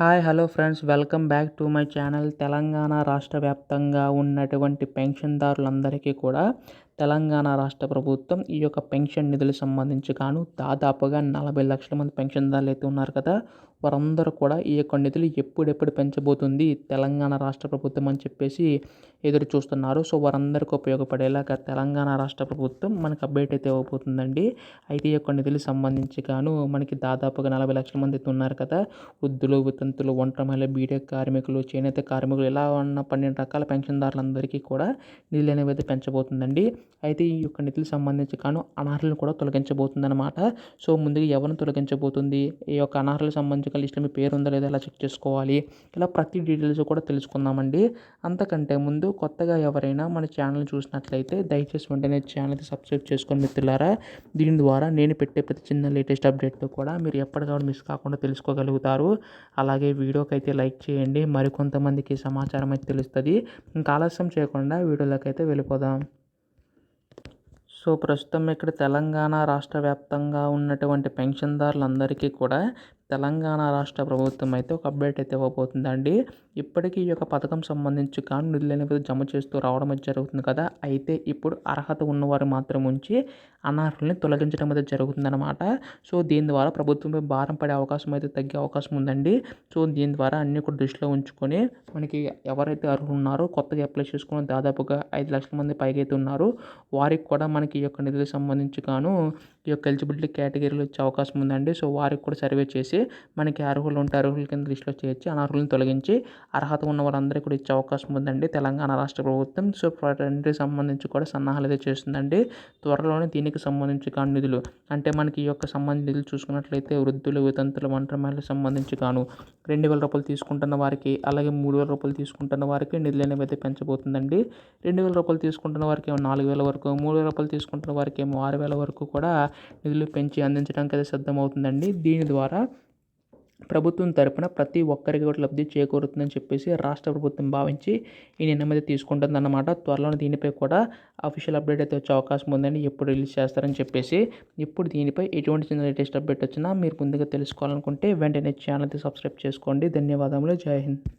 Hi hello friends. Welcome back to my channel. Telangana రాష్ట్ర వ్యాప్తంగా ఉన్నటువంటి పెన్షన్దారులందరికీ కూడా తెలంగాణ రాష్ట్ర ప్రభుత్వం ఈ యొక్క పెన్షన్ నిధులు సంబంధించి గాను దాదాపుగా నలభై లక్షల మంది పెన్షన్దారులు అయితే ఉన్నారు కదా. వారందరూ కూడా ఈ యొక్క నిధులు ఎప్పుడెప్పుడు పెంచబోతుంది తెలంగాణ రాష్ట్ర ప్రభుత్వం అని చెప్పేసి ఎదురు చూస్తున్నారు. సో వారందరికీ ఉపయోగపడేలాగా తెలంగాణ రాష్ట్ర ప్రభుత్వం మనకు అప్డేట్ అయితే ఇవ్వబోతుందండి అయితే ఈ యొక్క నిధులు సంబంధించి గాను మనకి దాదాపుగా నలభై లక్షల మంది అయితే ఉన్నారు కదా. వృద్ధులు వితంతులు ఒంటరి మహిళ బీటెక్ కార్మికులు చేనేత కార్మికులు ఇలా ఉన్న పన్నెండు రకాల పెన్షన్దారులందరికీ కూడా నిధులు అనేవి అయితే పెంచబోతుందండి. అయితే ఈ యొక్క నిధులకు సంబంధించి కాను అనర్హులను కూడా తొలగించబోతుందన్నమాట. సో ముందుగా ఎవరిని తొలగించబోతుంది? ఈ యొక్క అనర్హులకు సంబంధించిన లిస్ట్లో మీ పేరు ఉందా లేదా ఎలా చెక్ చేసుకోవాలి? ఇలా ప్రతి డీటెయిల్స్ కూడా తెలుసుకుందామండి. అంతకంటే ముందు కొత్తగా ఎవరైనా మన ఛానల్ చూసినట్లయితే దయచేసి వెంటనే ఛానల్కి సబ్స్క్రైబ్ చేసుకొని మిత్రులారా దీని ద్వారా నేను పెట్టే ప్రతి చిన్న లేటెస్ట్ అప్డేట్తో కూడా మీరు ఎప్పటికప్పుడు మిస్ కాకుండా తెలుసుకోగలుగుతారు. అలాగే వీడియోకి అయితే లైక్ చేయండి. మరికొంతమందికి సమాచారం అయితే తెలుస్తుంది. ఇంకా ఆలస్యం చేయకుండా వీడియోలోకి అయితే వెళ్ళిపోదాం. సో ప్రస్తుతం ఇక్కడ తెలంగాణ రాష్ట్ర వ్యాప్తంగా ఉన్నటువంటి పెన్షన్దారులందరికీ కూడా తెలంగాణ రాష్ట్ర ప్రభుత్వం అయితే ఒక అప్డేట్ అయితే ఇవ్వబోతుందండి. ఇప్పటికీ ఈ యొక్క పథకం సంబంధించి కానీ నిధులు అనేవి జమ చేస్తూ రావడం అయితే జరుగుతుంది కదా. అయితే ఇప్పుడు అర్హత ఉన్నవారు మాత్రం ఉంచి అనర్హుల్ని తొలగించడం అయితే జరుగుతుందన్నమాట. సో దీని ద్వారా ప్రభుత్వంపై భారం పడే అవకాశం అయితే తగ్గే అవకాశం ఉందండి. సో దీని ద్వారా అన్ని కూడా దృష్టిలో ఉంచుకొని మనకి ఎవరైతే అర్హులు ఉన్నారో కొత్తగా అప్లై చేసుకున్న దాదాపుగా ఐదు లక్షల మంది పైగా అయితే ఉన్నారు. వారికి కూడా మనకి ఈ యొక్క నిధులకు సంబంధించి గాను ఈ యొక్క ఎలిజిబిలిటీ కేటగిరీలో వచ్చే అవకాశం ఉందండి. సో వారికి కూడా సర్వే చేసి మనకి అర్హులు ఉంటే అర్హుల కింద లిస్టులో చేర్చి అనర్హులను తొలగించి అర్హత ఉన్న వారందరికీ కూడా ఇచ్చే అవకాశం ఉందండి. తెలంగాణ రాష్ట్ర ప్రభుత్వం సో రెండుకి సంబంధించి కూడా సన్నాహాలు అయితే చేస్తుందండి. త్వరలోనే దీనికి సంబంధించి కాను నిధులు అంటే మనకి ఈ యొక్క సంబంధించి నిధులు చూసుకున్నట్లయితే వృద్ధులు వితంతులు ఒంటరి మహిళలకు సంబంధించి కాను రెండు వేల రూపాయలు తీసుకుంటున్న వారికి అలాగే మూడు వేల రూపాయలు తీసుకుంటున్న వారికి నిధులు అనేవి అయితే పెంచబోతుందండి. రెండు వేల రూపాయలు తీసుకుంటున్న వారికి ఏమో నాలుగు వేల వరకు మూడు వేల రూపాయలు తీసుకుంటున్న వారికి ఏమో ఆరు వేల వరకు కూడా నిధులు పెంచి అందించడానికి అయితే సిద్ధమవుతుందండి. దీని ద్వారా ప్రభుత్వం తరపున ప్రతి ఒక్కరికి కూడా లబ్ధి చేకూరుతుందని చెప్పేసి రాష్ట్ర ప్రభుత్వం భావించి ఈ నిర్ణయం అయితే తీసుకుంటుందన్నమాట. త్వరలోనే దీనిపై కూడా అఫీషియల్ అప్డేట్ అయితే వచ్చే అవకాశం ఉందని ఎప్పుడు రిలీజ్ చేస్తారని చెప్పేసి ఇప్పుడు దీనిపై ఎటువంటి చిన్న లేటెస్ట్ అప్డేట్ వచ్చినా మీరు ముందుగా తెలుసుకోవాలనుకుంటే వెంటనే ఛానల్ అయితే సబ్స్క్రైబ్ చేసుకోండి. ధన్యవాదములు. జై హింద్.